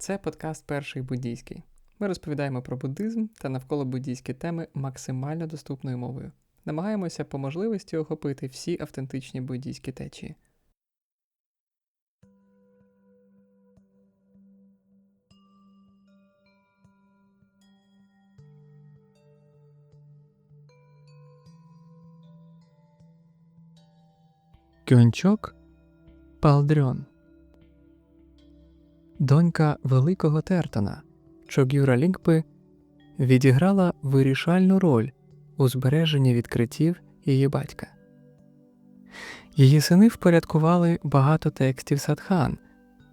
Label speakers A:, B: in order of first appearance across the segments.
A: Це подкаст Перший буддійський. Ми розповідаємо про буддизм та навколо буддійські теми максимально доступною мовою. Намагаємося по можливості охопити всі автентичні буддійські течії. Кюнчок Палдрьон Донька Великого Тертона Чогюра Лінкпи відіграла вирішальну роль у збереженні відкриттів її батька. Її сини впорядкували багато текстів садхан,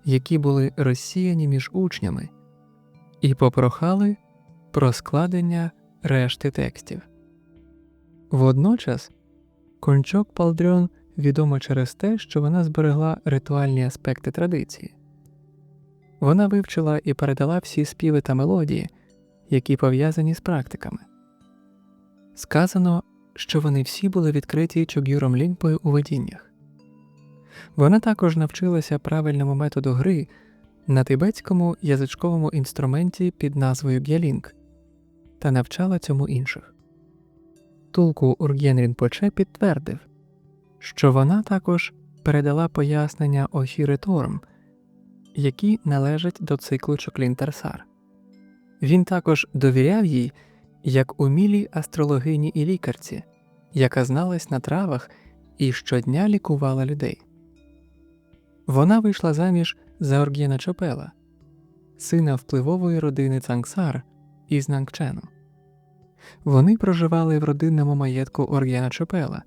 A: які були розсіяні між учнями, і попрохали про складення решти текстів. Водночас кончок Палдрьон відома через те, що вона зберегла ритуальні аспекти традиції. Вона вивчила і передала всі співи та мелодії, які пов'язані з практиками. Сказано, що вони всі були відкриті Чог'юром Ліньпою у видіннях. Вона також навчилася правильному методу гри на тибетському язичковому інструменті під назвою Гялінг та навчала цьому інших. Тулку Ург'єн Рінпоче підтвердив, що вона також передала пояснення Охіри Торм, які належать до циклу Чоклін-Тарсар. Він також довіряв їй як умілій астрологині і лікарці, яка зналась на травах і щодня лікувала людей. Вона вийшла заміж за Орг'єна Чопела, сина впливової родини Цангсар із Нангчену. Вони проживали в родинному маєтку Орг'єна Чопела,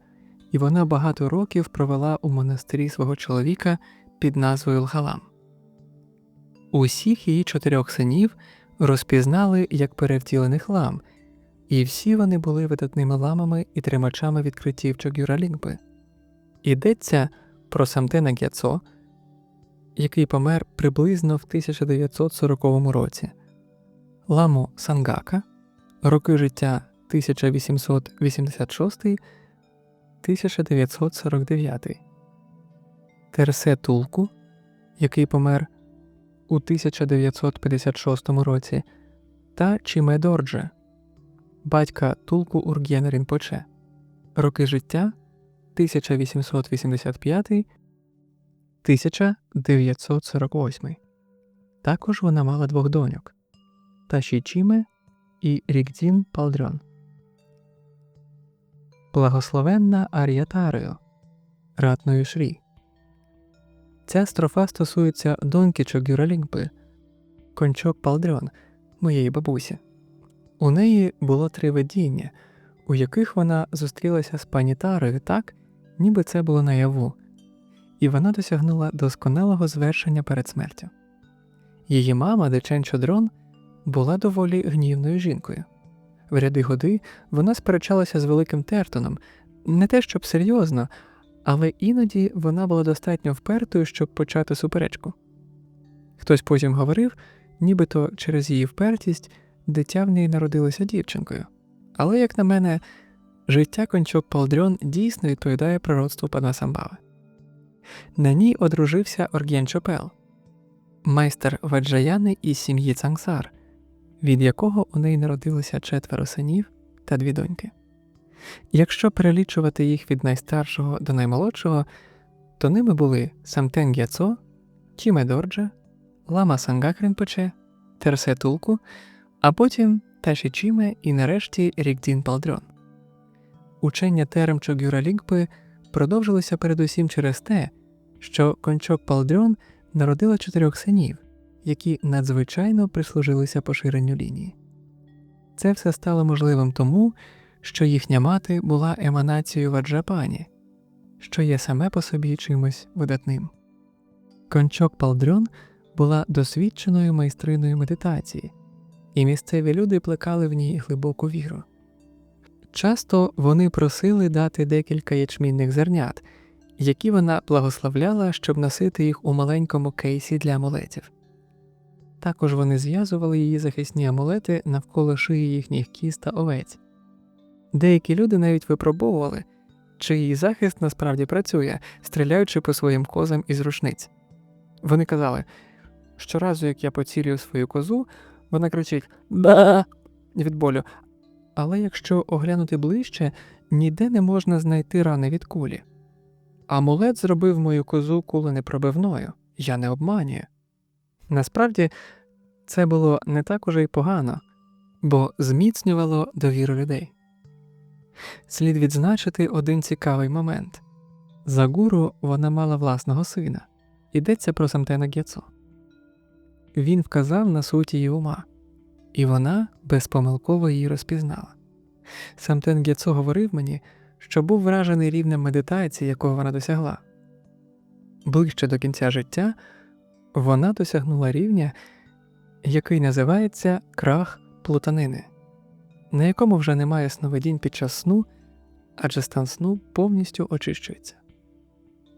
A: і вона багато років провела у монастирі свого чоловіка під назвою Лгалам. Усіх її чотирьох синів розпізнали як перевтілених лам, і всі вони були видатними ламами і тримачами відкриттів Чогюралінгби. Йдеться про Самтена Гяцо, який помер приблизно в 1940 році, ламу Сангака, роки життя 1886 1949, Терсе Тулку, який помер у 1956 році, та Чіме Дордже, батька Тулку Ург'єн Рінпоче, роки життя 1885 1948. Також вона мала двох доньок Таші і Рікдзін Палдрон. Благословенна Ар'ятарео ратною Шрі. Ця строфа стосується доньки Чогюралінгпи, кончок Палдрон, моєї бабусі. У неї було три видіння, у яких вона зустрілася з пані Тарою так, ніби це було наяву, і вона досягнула досконалого звершення перед смертю. Її мама, Дечен Чодрон, була доволі гнівною жінкою. В ряди годи вона сперечалася з великим Тертоном, не те щоб серйозно, але іноді вона була достатньо впертою, щоб почати суперечку. Хтось потім говорив, нібито через її впертість дитя в неї народилося дівчинкою. Але, як на мене, життя кончок Палдрьон дійсно відповідає пророцтву пана Самбави. На ній одружився Орг'єн Чопел, майстер Ваджаяни із сім'ї Цангсар, від якого у неї народилося четверо синів та дві доньки. Якщо перелічувати їх від найстаршого до наймолодшого, то ними були Самтен Гяцо, Чіме Дорджа, Лама Сангакринпоче, Терсе Тулку, а потім Таші Чіме і нарешті Рікдін Палдрон. Учення терем Чогюра Лінгпи продовжилося передусім через те, що кончок Палдрон народила чотирьох синів, які надзвичайно прислужилися поширенню лінії. Це все стало можливим тому, що їхня мати була еманацією Ваджапані, що є саме по собі чимось видатним. Кончок Палдрон була досвідченою майстриною медитації, і місцеві люди плекали в ній глибоку віру. Часто вони просили дати декілька ячмінних зернят, які вона благословляла, щоб носити їх у маленькому кейсі для амулетів. Також вони зв'язували її захисні амулети навколо шиї їхніх кіз та овець. Деякі люди навіть випробовували, чи її захист насправді працює, стріляючи по своїм козам із рушниць. Вони казали щоразу, як я поцілюю свою козу, вона кричить Ба від болю. Але якщо оглянути ближче, ніде не можна знайти рани від кулі. Амулет зробив мою козу куленепробивною, я не обманюю. Насправді, це було не так уже й погано, бо зміцнювало довіру людей. Слід відзначити один цікавий момент за гуру вона мала власного сина, йдеться про Самтена Гєцо. Він вказав на суть її ума, і вона безпомилково її розпізнала. Самтен Гєцо говорив мені, що був вражений рівнем медитації, якого вона досягла. Ближче до кінця життя вона досягнула рівня, який називається крах плутанини, на якому вже немає сновидінь під час сну, адже стан сну повністю очищується.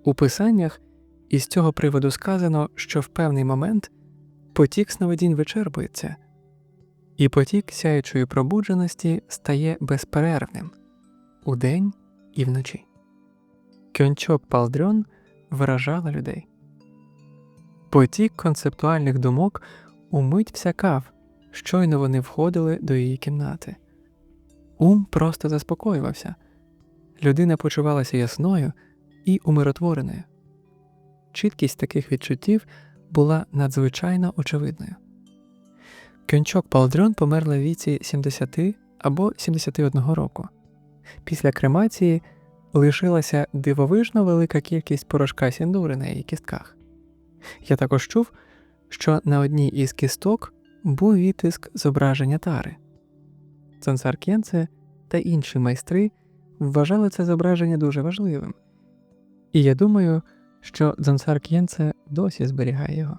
A: У писаннях із цього приводу сказано, що в певний момент потік сновидінь вичерпується, і потік сяючої пробудженості стає безперервним удень і вночі. Кьончок Палдрьон виражала людей. Потік концептуальних думок умить всякав, щойно вони входили до її кімнати. Ум просто заспокоювався, людина почувалася ясною і умиротвореною. Чіткість таких відчуттів була надзвичайно очевидною. Кьончок Палдрьон померла в віці 70 або 71 року. Після кремації лишилася дивовижно велика кількість порошка сіндури на її кістках. Я також чув, що на одній із кісток був відтиск зображення тари. Цансар Кєнце та інші майстри вважали це зображення дуже важливим, і я думаю, що Дзансар К'єнце досі зберігає його.